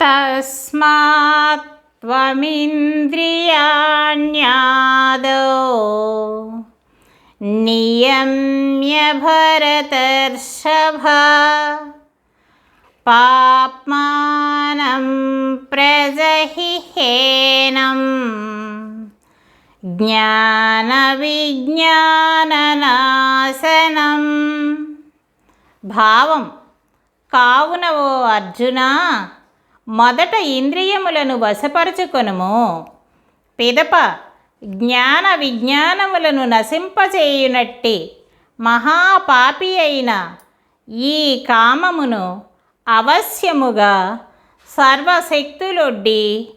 तस्मात् त्वमिन्द्रियाण्यादौ नियम्य भरतर्षभा पाप्मानं प्रजहिहेनं జ్ఞానవిజ్ఞాననాశనం భావం కావున ఓ అర్జున మొదట ఇంద్రియములను వశపరచుకొనుము. పిదప జ్ఞాన విజ్ఞానములను నశింపచేయునట్టి మహాపాపి అయిన ఈ కామమును అవశ్యముగా సర్వశక్తులొడ్డి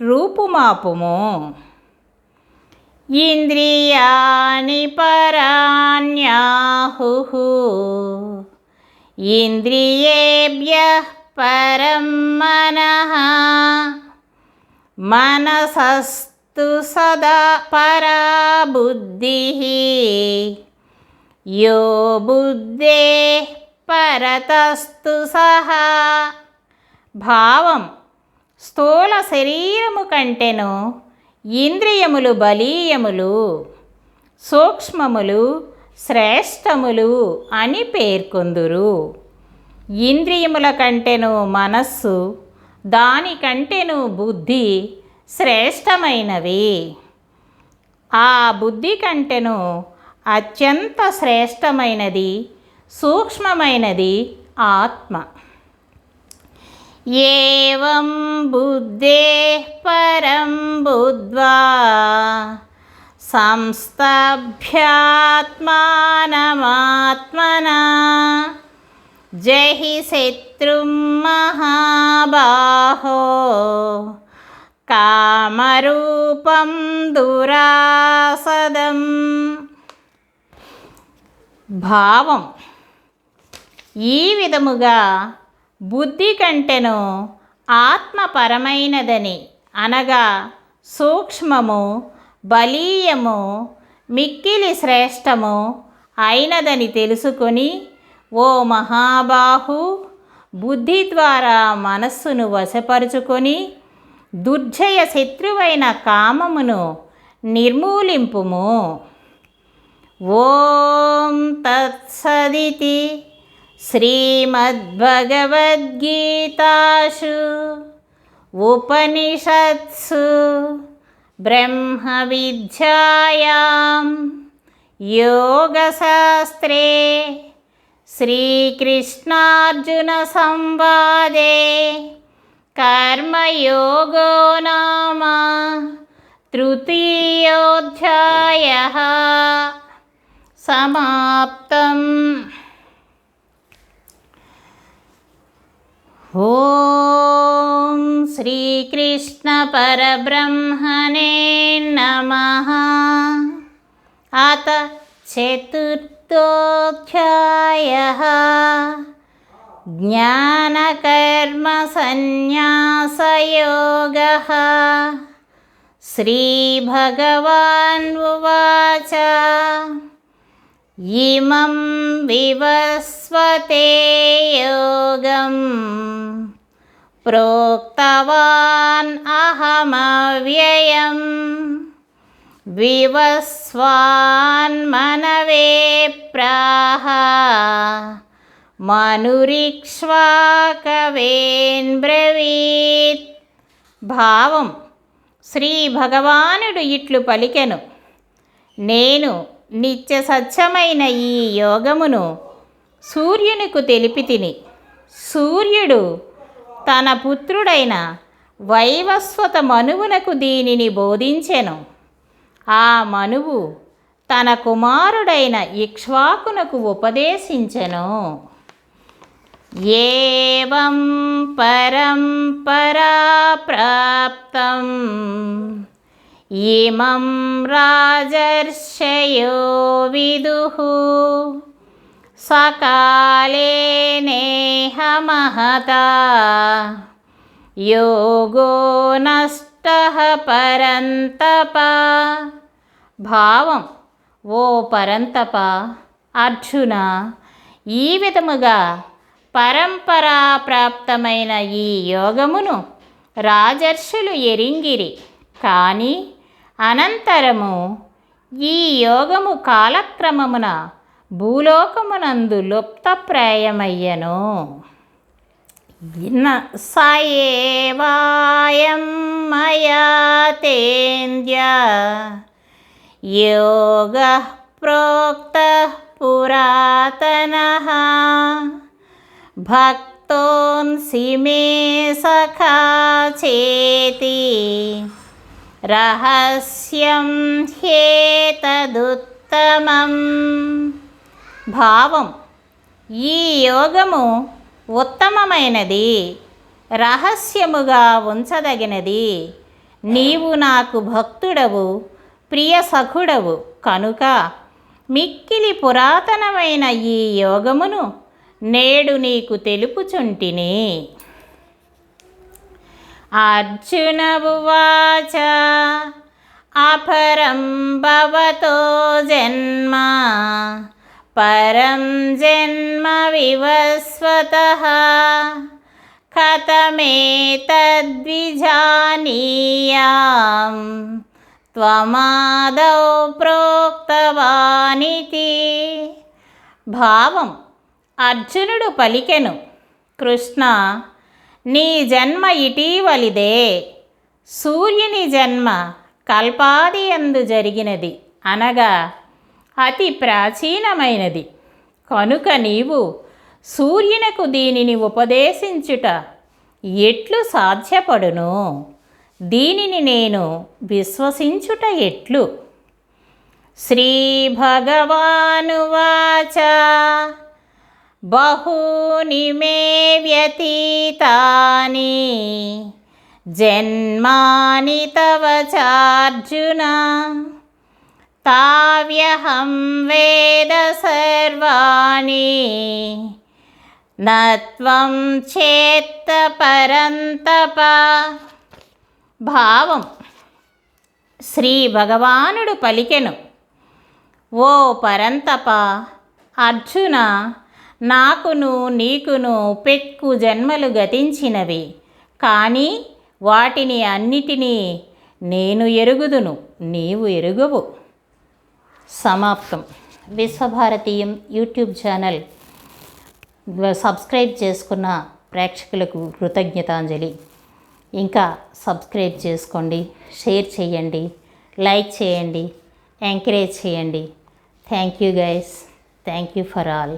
రూపుమాపుము. ఇంద్రియాణి పరాణ్యాహు ఇంద్రియేభ్య పరం మనః. మనసస్తు సదా పరా బుద్ధి యో బుద్ధే పరతస్తు సహా. భావం స్థూల శరీరము కంటెను ఇంద్రియములు బలీయములు సూక్ష్మములు శ్రేష్టములు అని పేర్కొందురు. ఇంద్రియముల కంటేను మనస్సు దానికంటేను బుద్ధి శ్రేష్టమైనవి. ఆ బుద్ధి కంటెను అత్యంత శ్రేష్టమైనది సూక్ష్మమైనది ఆత్మ. ఏవం బుద్ధే పరం బుద్ధ్వా సంస్థభ్యాత్మానమాత్మనా జహి శత్రుం మహాబాహో. కామరూపం దురాసదం. భావం. ఈ విధముగా బుద్ధి కంటెను ఆత్మపరమైనదని అనగా సూక్ష్మము బలీయము మిక్కిలి శ్రేష్టము అయినదని తెలుసుకొని ఓ మహాబాహు బుద్ధి ద్వారా మనస్సును వశపరుచుకొని దుర్జయ శత్రువైన కామమును నిర్మూలింపుము. ఓం తత్సదితి శ్రీమద్భగవద్గీతాసు ఉపనిషత్సు బ్రహ్మ విద్యాయాం యోగశాస్త్రే శ్రీకృష్ణార్జున సంవాదే కర్మయోగో నామ తృతీయోధ్యాయ సమాప్తం. ఓం శ్రీకృష్ణ పరబ్రహ్మణే तोख्यायः ज्ञानकर्मसन्न्यासयोगः। श्रीभगवान् उवाच। इमं विवस्वते योगम्। प्रोक्तवान् अहमव्ययम्। యోగం వివస్వాన్ మనవే ప్రాహ మనురిక్ష్వాకవేన్ భావం శ్రీ భగవానుడు ఇట్లు పలికెను। నేను నిత్య సత్యమైన ఈ యోగమును సూర్యునికు తెలిపి తిని సూర్యుడు తన పుత్రుడైన వైవస్వత మనువునకు దీనిని బోధించెను। ఆ మనువు తన కుమారుడైన ఇక్ష్వాకునకు ఉపదేశించెను. ఏవం పరంపరా ప్రాప్తం. ఇమం రాజర్షయో విదుః. సకాలే నేహ మహతా. యోగో నష్ట పరంతప. భావం ఓ పరంతప. అర్జున ఈ విధముగా పరంపరా ప్రాప్తమైన ఈ యోగమును రాజర్షులు ఎరింగిరి. కానీ అనంతరము ఈ యోగము కాలక్రమమున భూలోకమునందు లుప్తప్రాయమయ్యను. న సయేవాయం మయా తేంద్య. యోగ ప్రోక్త పురాతన. భక్తోన్సి మే సఖా చేతి. రహస్యం హేతదుత్తమం. భావం ఈ యోగము ఉత్తమమైనది రహస్యముగా ఉంచదగినది. నీవు నాకు భక్తుడవు ప్రియ సఖుడవు కనుక మిక్కిలి పురాతనమైన ఈ యోగమును నేడు నీకు తెలుపుచుంటిని. అర్జునవువాచ అపరం భవతో జన్మ. పరం జన్మ వివస్వత కథమేతద్విజానీయాం త్వమాదౌ ప్రోక్తవానితి. భావం అర్జునుడు పలికెను కృష్ణ నీ జన్మ ఇటీవలిదే సూర్యుని జన్మ కల్పాది ఎందు జరిగినది అనగా అతి ప్రాచీనమైనది. కనుక నీవు సూర్యునకు దీనిని ఉపదేశించుట ఎట్లు సాధ్యపడును? దీనిని నేను విశ్వసించుట ఎట్లు? శ్రీభగవానువాచ బహూని మే వ్యతీతాని. జన్మాని తవ చార్జున. తావ్యహం వేద సర్వాణి. నత్వం చేత్త పరంతప. భావం. శ్రీ భగవానుడు పలికెను. ఓ పరంతప అర్జున నాకును నీకును పెక్కు జన్మలు గతించినవి. కానీ వాటిని అన్నిటినీ నేను ఎరుగుదును నీవు ఎరుగవు. సమాప్తం. విశ్వభారతీయం యూట్యూబ్ ఛానల్ సబ్స్క్రైబ్ చేసుకున్న ప్రేక్షకులకు కృతజ్ఞతాంజలి. ఇంకా సబ్స్క్రైబ్ చేసుకోండి షేర్ చేయండి లైక్ చేయండి ఎంకరేజ్ చేయండి. Thank you guys. Thank you for all.